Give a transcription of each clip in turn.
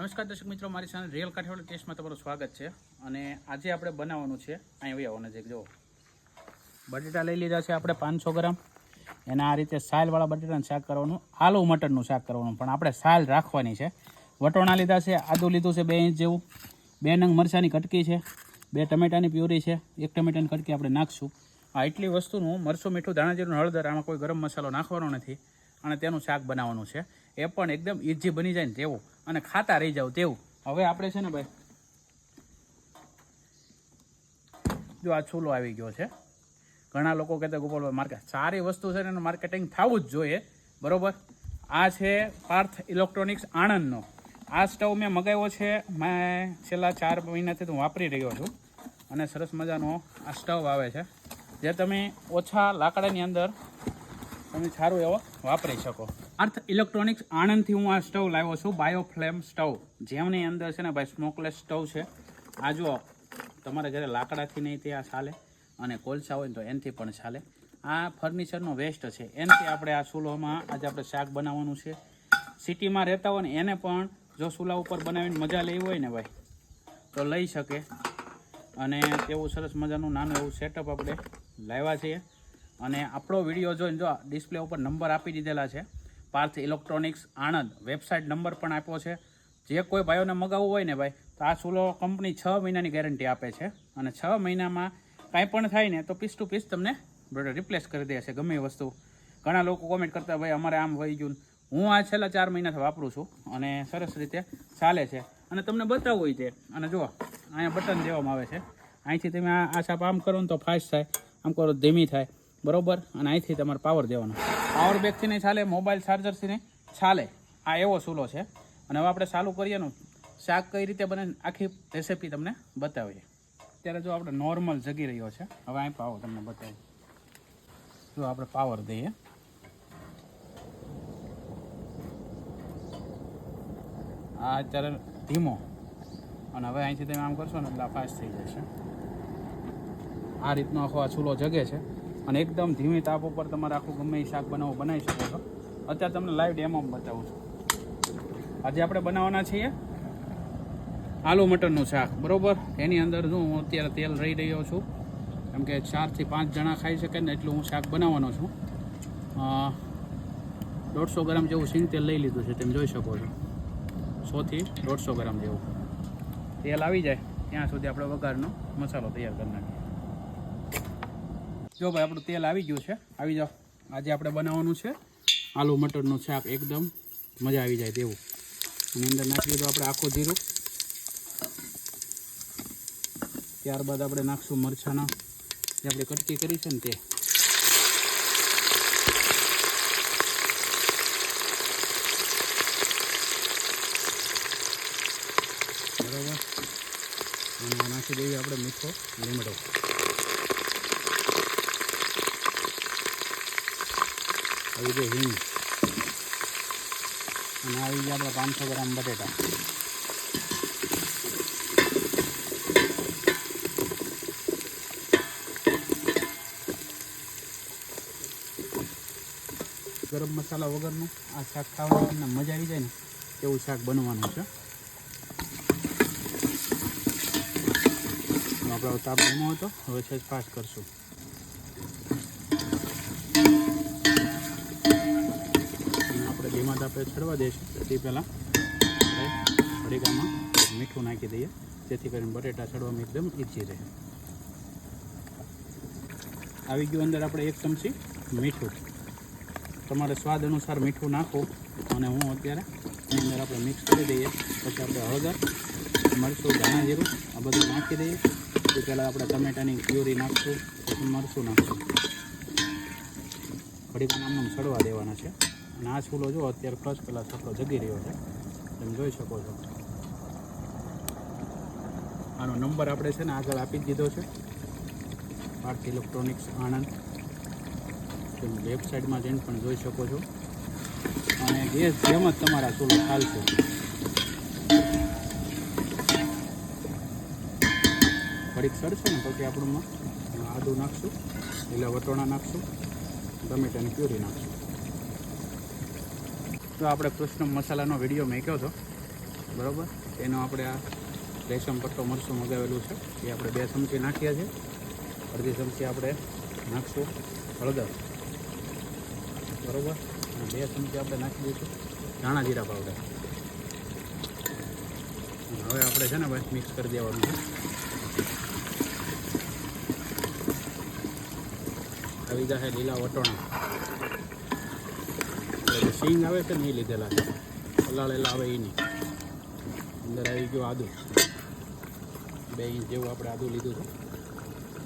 નમસ્કાર દર્શક મિત્રો, મારી ચેનલ રિયલ કાઠિયાવાડ ટેસ્ટમાં તમારું સ્વાગત છે. અને આજે આપણે બનાવવાનું છે, અહીં આવી નજીક છે જો બટેટા લઈ લીધા છે આપણે પાંચસો ગ્રામ. એના આ રીતે સાયલવાળા બટેટાનું શાક કરવાનું, આલુ મટરનું શાક કરવાનું, પણ આપણે સાયલ રાખવાની છે. વટોણા લીધા છે, આદું લીધું છે બે ઇંચ જેવું. બે નંગ મરચાંની કટકી છે, બે ટમેટાની પ્યુરી છે, એક ટમેટાની કટકી આપણે નાખશું. આ એટલી વસ્તુનું મરચું મીઠું, ધાણા જીરું હળદર, આમાં કોઈ ગરમ મસાલો નાખવાનો નથી. અને તેનું શાક બનાવવાનું છે. એ પણ એકદમ ઇઝી બની જાય ને તેવું. અને ખાતા રહી જાવ તેવું. હવે આપણે છે ને ભાઈ, જો આ છૂલો આવી ગયો છે. ઘણા લોકો કહેતા ગોપાલભાઈ માર્કેટ સારી વસ્તુ છે ને એનું માર્કેટિંગ થવું જ જોઈએ. બરોબર? આ છે પાર્થ ઇલેક્ટ્રોનિક્સ આણંદનો. આ સ્ટવ મેં મગાવ્યો છે, મેં છેલ્લા ચાર મહિનાથી હું વાપરી રહ્યો છું. અને સરસ મજાનો આ સ્ટવ આવે છે. જે તમે ઓછા લાકડાની અંદર તમે સારું એવો વાપરી શકો. અર્થ ઇલેક્ટ્રોનિક્સ આણંદથી હું આ સ્ટવ લાવ્યો છું બાયોફ્લેમ સ્ટવ જેમની અંદર છે ને ભાઈ સ્મોકલેસ સ્ટવ છે. આ જુઓ, તમારા ઘરે લાકડાથી નહીં તે આ ચાલે, અને કોલસા હોય તો એનથી પણ ચાલે. આ ફર્નિચરનો વેસ્ટ છે. એનાથી આપણે આ ચૂલોમાં આજે આપણે શાક બનાવવાનું છે. સિટીમાં રહેતા હોય ને એને પણ જો ચૂલા ઉપર બનાવીને મજા લેવી હોય ને ભાઈ, તો લઈ શકે. અને તેવું સરસ મજાનું નાનું એવું સેટઅપ આપણે લાવ્યા છીએ. અને આપણો વીડિયો જોઈને જો ડિસ્પ્લે ઉપર નંબર આપી દીધેલા છે, Parth electronics Anand website number પણ આપ્યો છે. જે કોઈ ભાઈઓને મગાવવું હોય ને ભાઈ, તો આ ચૂલો કંપની છ મહિનાની ગેરંટી આપે છે. અને છ મહિનામાં કાંઈ પણ થાય ને, તો પીસ ટુ પીસ તમને રિપ્લેસ કરી દે છે, ગમે એ વસ્તુ. ઘણા લોકો કોમેન્ટ કરતા ભાઈ, અમારે આમ વહી ગયું. હું આ છેલ્લા ચાર મહિનાથી વાપરું છું અને સરસ રીતે ચાલે છે. અને તમને બતાવવું હોય તે. અને જુઓ, અહીંયા બટન દેવામાં આવે છે. અહીંથી તમે આ છાપ આમ કરો ને તો ફાસ્ટ થાય. આમ કરો, ધીમી થાય. બરોબર? અને અહીંથી તમારે પાવર દેવાનો. પાવર બેગથી નહીં ચાલે મોબાઈલ ચાર્જરથી નહીં ચાલે. આ એવો ચૂલો છે. અને હવે આપણે ચાલુ કરીએ શાક કઈ રીતે બને આખી રેસીપી તમને બતાવીએ. અત્યારે જો આપણે નોર્મલ જગી રહ્યો છે. હવે અહીં પાવો તમને બતાવીએ. જો આપણે પાવર દઈએ. આ અત્યારે ધીમો. અને હવે અહીંથી તમે આમ કરશો ને એટલે ફાસ્ટ થઈ જશે. આ રીતનો આખો આ ચૂલો જગે છે. અને એકદમ ધીમી તાપ ઉપર તમારે આખું ગમે એ શાક બનાવવું બનાવી શકો છો. અત્યારે તમને લાઈવ ડેમો બતાવું છું. આજે આપણે બનાવવાના છીએ આલુ મટરનું શાક, બરાબર? એની અંદર શું હું અત્યારે તેલ રહી રહ્યો છું, કેમ કે ચારથી પાંચ જણા ખાઈ શકે ને એટલું હું શાક બનાવવાનો છું. દોઢસો ગ્રામ જેવું સિંગ તેલ લઈ લીધું છે, તમે જોઈ શકો છો. સોથી દોઢસો ગ્રામ જેવું. તેલ આવી જાય, ત્યાં સુધી આપણે વઘારનો મસાલો તૈયાર કરી નાખીએ. જો ભાઈ, આપણું તેલ આવી ગયું છે. આવી જાઓ. આજે આપણે બનાવવાનું છે આલુ મટરનું શાક એકદમ. મજા આવી જાય તેવું. એની અંદર નાખી દીધું આપણે આખું જીરું. ત્યારબાદ આપણે નાખશું મરચાંના. જે આપણે કટકી કરી છે ને તે. બરાબર? નાખી દઈએ આપણે મીઠો લીમડો. આવી ગઈ હિંગ. અને આવી ગયા આપણે પાંચસો ગ્રામ બટેટા. ગરમ મસાલા વગરનું આ શાક ખાવાની મજા આવી જાય ને, એવું શાક બનવાનું છે. આપણો તાપ ધીમો હતો, હવે છે ફાસ્ટ કરશું અને આપણે ધીમા તાપે ચડવા દઈશું તે પહેલાં આપણે પડીકામાં મીઠું નાખી દઈએ. જેથી કરીને બટેટા ચડવામાં એકદમ ઈઝી રહે. આવી ગયું અંદર આપણે એક ચમચી મીઠું. તમારે સ્વાદ અનુસાર મીઠું નાખો અને હું અત્યારે એની અંદર આપણે મિક્સ કરી દઈએ. પછી આપણે હળદર, મરચું, ધાણા જીરું, આ બધું નાખી દઈએ. તે પહેલાં આપણે ટમેટાની પ્યુરી નાખશું. પછી મરચું નાખશું. ઘડીક નામનું સડવા દેવાના છે. અને આ છૂલો જો, અત્યારે ફર્સ્ટ પહેલાં છોકરો જગી રહ્યો છે. તમે જોઈ શકો છો. આનો નંબર આપણે છે ને આગળ આપી જ દીધો છે. પાર્થ ઇલેક્ટ્રોનિક્સ આણંદ. તમે વેબસાઇટમાં જઈને પણ જોઈ શકો છો. અને ગેસ જેમ જ તમારા ચૂલો ચાલશે. ઘડીક સડશે ને પછી આપણું આદું નાખશું, લીલા વટોણા નાખશું, ટમેટાની પ્યુરી નાખશું. તો આપણે કૃષ્ણ મસાલાનો વીડિયો મેક્યો હતો. બરાબર? એનો આપણે આ રેશમ પટ્ટો મરચું મગાવેલું છે. એ આપણે બે ચમચી નાખ્યા છે. અડધી ચમચી આપણે નાખશું હળદર. બરાબર? બે ચમચી આપણે નાખી દઈશું ધાણા જીરા પાવડર. હવે આપણે છે ને ભાઈ મિક્સ કરી દેવાનું છે. આવી જશે લીલા વટોણા. સિંગ આવે છે ને એ લીધેલા છે. હલાળેલા આવે એ નહીં અંદર આવી ગયું આદુ. બે ઇંચ જેવું આપણે આદુ લીધું છે.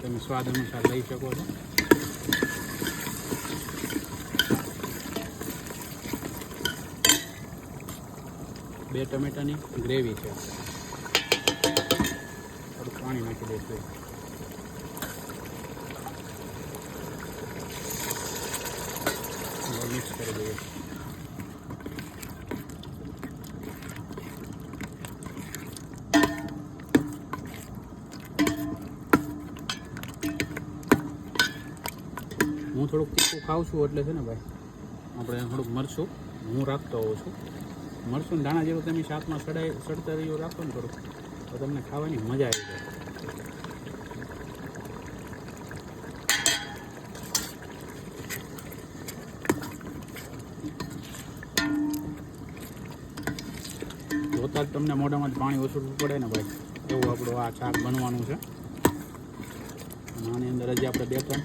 તમે સ્વાદ અનુસાર લઈ શકો છો. બે ટમેટાની ગ્રેવી છે. થોડું પાણી નાખી દઈશું. મિક્સ કરી દઈએ. હું ખાઉં છું એટલે છે ને ભાઈ, આપણે થોડુંક મરચું, હું રાખતો હોઉં છું. મરચું દાણા જેવું તમે શાકમાં સડાઈ સડતા રહ્યું, રાખો ને થોડુંક, તો તમને ખાવાની મજા આવી જાય. જોતાં જ તમને મોઢામાં જ પાણી ઓછું પડે ને ભાઈ, એવું આપણું આ શાક બનવાનું છે. આની અંદર હજી આપણે બે ત્રણ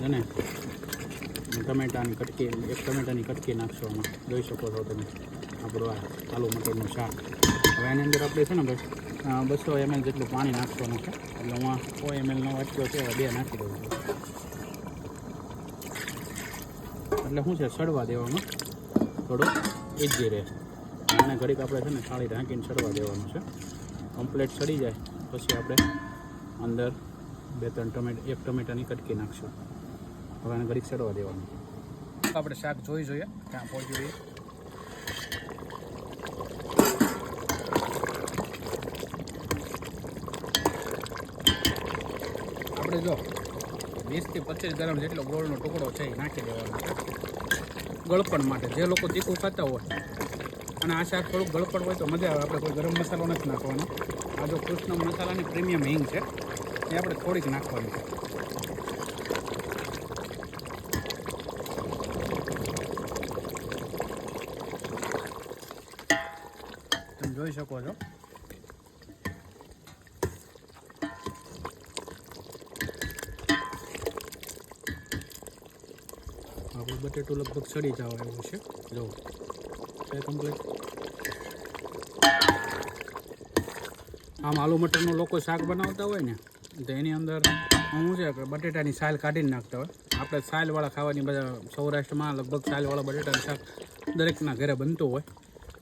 છે ને ટમેટાની કટકી, એક ટમેટાની કટકી નાખશો આમાં. જોઈ શકો છો તમે. આપણું આ આલુ મટરનું શાક. હવે એની અંદર આપણે છે ને ભાઈ બસો એમએલ જેટલું પાણી નાખવાનું છે. એટલે હું સો એમએલનો વાટક્યો છે બે નાખી દઉં છું. એટલે શું છે, સડવા દેવાનું થોડું ઈજી રહે. અને ઘડીક આપણે છે ને થાળી ઢાંકીને સડવા દેવાનું છે. કમ્પ્લેટ સડી જાય. પછી આપણે અંદર બે ત્રણ ટમેટા, એક ટમેટાની કટકી નાખશું. હવે આને ઘડીક ચડવા દેવાનું. આપણે શાક જોઈ જોઈએ ત્યાં પહોંચ્યું જોઈએ આપણે જો વીસથી પચીસ ગ્રામ જેટલો ગોળનો ટુકડો છે એ નાખી દેવાનો. ગળપણ માટે, જે લોકો તીખું ખાતા હોય, અને આ શાક થોડુંક ગળપણ હોય તો મજા આવે, આપણે કોઈ ગરમ મસાલો નથી નાખવાનો. આ જો કૃષ્ણ મસાલાની પ્રીમિયમ હિંગ છે, એ આપણે થોડીક નાખવાની. છે તમે જોઈ શકો છો. આપણું બટેટું લગભગ સડી જવા એવું છે. જો. કમ્પ્લીટ આમ આલુ મટરનું લોકો શાક બનાવતા હોય ને, તો એની અંદર શું છે કે બટેટાની સાલ કાઢીને નાખતા હોય. આપણે સાલવાળા ખાવાની બધા સૌરાષ્ટ્રમાં લગભગ સાલવાળા બટેટાનું શાક દરેકના ઘરે બનતું હોય.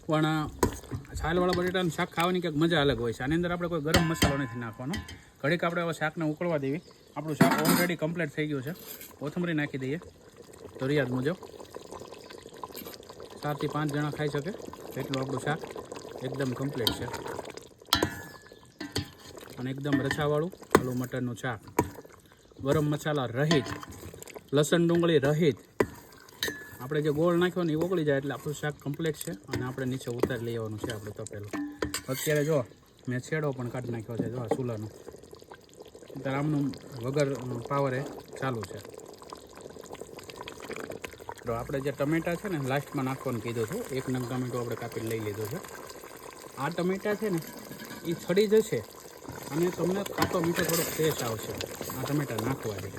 પણ છાલવાળા બટેટાનું શાક ખાવાની કંઈક મજા અલગ હોય છે. આની અંદર આપણે કોઈ ગરમ મસાલો નથી નાખવાનો. ઘડીક આપણે હવે શાકને ઉકળવા દેવી. આપણું શાક ઓલરેડી કમ્પ્લીટ થઈ ગયું છે. કોથમરી નાખી દઈએ. જરૂરિયાત મુજબ ચારથી પાંચ જણા ખાઈ શકે. એટલું આપણું શાક એકદમ કમ્પ્લીટ છે. અને એકદમ રસાવાળું આલુ મટરનું શાક. ગરમ મસાલા રહિત, લસણ ડુંગળી રહિત આપણે જે ગોળ નાખ્યો ને એ ઓગળી જાય એટલે આપણું શાક કમ્પ્લીટ છે અને આપણે નીચે ઉતારી લઈ આવવાનું છે આપણે તપેલું અત્યારે જો, મેં છેડો પણ કાઢી નાખ્યો છે, જો આ ચૂલાનો. અત્યારે વગર પાવરે ચાલુ છે. તો આપણે જે ટમેટા છે ને, લાસ્ટમાં નાખવાનું કીધું હતું. એક નંગ ટમેટો આપણે કાપીને લઈ લીધો છે. આ ટમેટા છે ને એ છડી જશે અને તમને ખાતો મીઠો થોડોક ફ્રેશ આવશે. આ ટમેટા નાખવાથી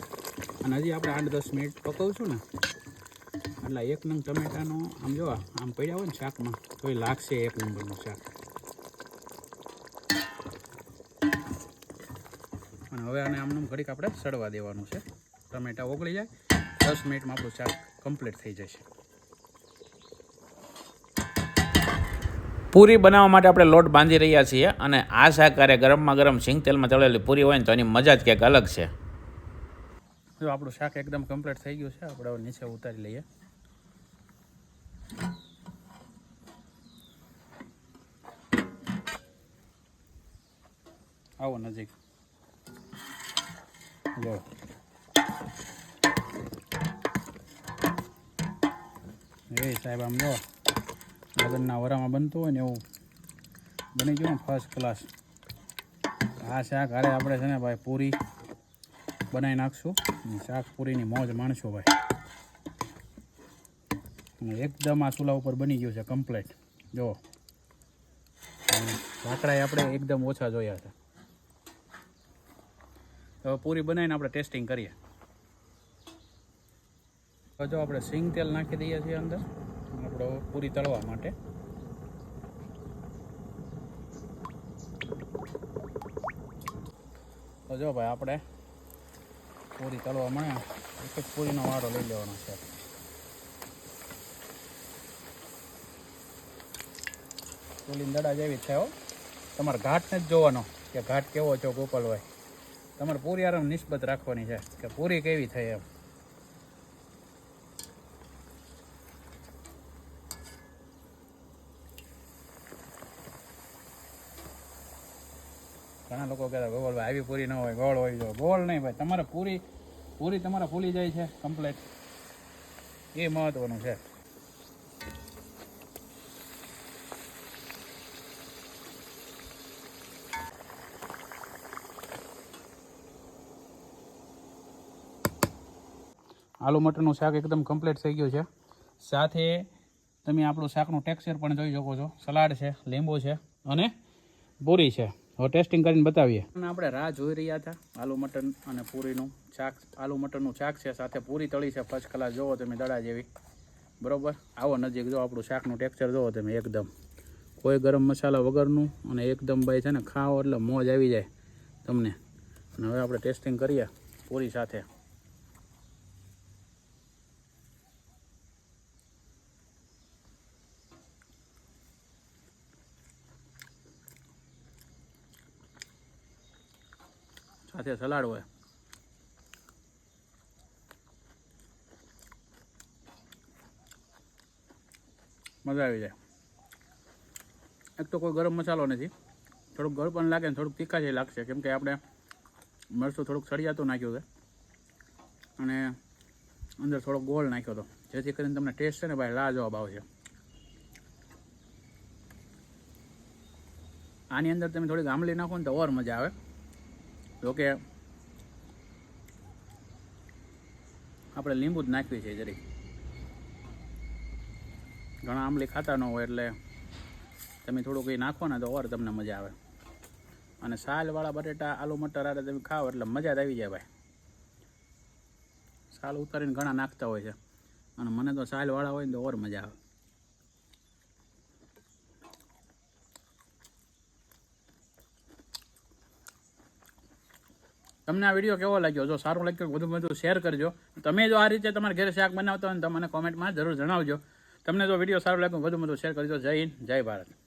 અને હજી આપણે આઠ દસ મિનિટ પકવશું ને એટલે એક નંગ ટમેટાનો, આમ જો, આમ પડ્યા હોય ને શાકમાં તો એ લાગશે એક નંબરનું શાક. અને હવે આને આમનું ઘડીક આપણે સડવા દેવાનું છે. ટમેટા ઓગળી જાય, દસ મિનિટમાં આપણું શાક કમ્પ્લીટ થઈ જશે. પૂરી બનાવવા માટે આપણે લોટ બાંધી રહ્યા છીએ અને આ શાક અરે ગરમમાં ગરમ સિંગ તેલમાં તળેલી પૂરી હોય ને તો એની મજા જ કંઈક અલગ છે. જો આપણું શાક એકદમ કમ્પ્લીટ થઈ ગયું છે, આપણે નીચે ઉતારી લઈએ. આવો નજીક. જો એ સાહેબ આમ જો લગ્નના વરામાં બનતું હોય ને એવું. બની ગયું ને ફર્સ્ટ ક્લાસ આ શાક હારે આપણે છે ને ભાઈ પૂરી બનાવી નાખશું. શાક પૂરીની મોજ માણશું ભાઈ. એકદમ આ ચૂલા ઉપર બની ગયું છે કમ્પ્લેટ જો. લાકડા આપણે એકદમ ઓછા જોયા છે હવે પૂરી બનાવીને આપણે ટેસ્ટિંગ કરીએ. તો આપણે સિંગ તેલ નાખી દઈએ છીએ અંદર, આપણે પૂરી તળવા માટે. તો જો ભાઈ, આપણે પૂરી તળવા મળ્યા એક પૂરીનો વારો લઈ લેવાનો છે. પૂરી દડા જેવી હો. તમારે ઘાટને જ જોવાનો, કે ઘાટ કેવો છો ગોપાલભાઈ તમારે પૂરી આરામ નિસ્બત રાખવાની છે, કે પૂરી કેવી થઈ એમ. ઘણા લોકો કહેતા ગોપાલભાઈ આવી પૂરી ન હોય, ગોળ હોય જો. ગોળ નહીં ભાઈ, તમારે પૂરી પૂરી તમારે ફૂલી જાય છે કમ્પ્લેટ એ મહત્વનું છે. આલુ મટરનું શાક એકદમ કમ્પ્લીટ થઈ ગયું છે. સાથે તમે આપણું શાકનું ટેક્સચર પણ જોઈ શકો છો. સલાડ છે, લીંબુ છે અને પૂરી છે. હવે ટેસ્ટિંગ કરીને બતાવીએ. અને આપણે રાહ જોઈ રહ્યા હતા, આલુ મટન અને પૂરીનું શાક. આલુ મટરનું શાક છે, સાથે પૂરી તળી છે ફર્સ્ટ ક્લાસ જોવો તમે દડા જેવી. બરોબર? આવો નજીક જો આપણું શાકનું ટેક્સચર જોવો તમે એકદમ. કોઈ ગરમ મસાલા વગરનું અને એકદમ ભાઈ છે ને, ખાઓ એટલે મોજ આવી જાય તમને. અને હવે આપણે ટેસ્ટિંગ કરીએ પૂરી સાથે. સાથે સલાડ હોય. મજા આવી જાય. એક તો કોઈ ગરમ મસાલો નથી. થોડુંક ગળ લાગે ને થોડુંક તીખા જેવી લાગશે. કેમ કે આપણે મરચું થોડુંક સળિયાતું નાખ્યું છે. અને અંદર થોડો ગોળ નાખ્યો હતો. જેથી કરીને તમને ટેસ્ટ છે ને ભાઈ લાજવાબ આવશે. આની અંદર તમે થોડીક આંબલી નાખો ને તો ઓર મજા આવે. જોકે આપણે લીંબુ જ નાખવી છે જરી ઘણા આંબલી ખાતા ન હોય એટલે તમે થોડુંક એ નાખો ને તો ઓર તમને મજા આવે. અને સાલવાળા બટેટા, આલુ મટર આરે તમે ખાઓ એટલે મજા જ આવી જાય ભાઈ. સાલ ઉતારીને ઘણા નાખતા હોય છે. અને મને તો સાલવાળા હોય ને તો ઓર મજા આવે. તમને આ વીડિયો કેવો લાગ્યો? જો સારું લાગ્યો વધુ વધુ શેર કરજો. તમે જો આ રીતે તમારા ઘરે શાક બનાવતા હોય તો મને કોમેન્ટમાં જરૂર જણાવજો. તમને જો વીડિયો સારો લાગ્યો વધુ વધુ શેર કરજો. જય હિન્દ, જય ભારત.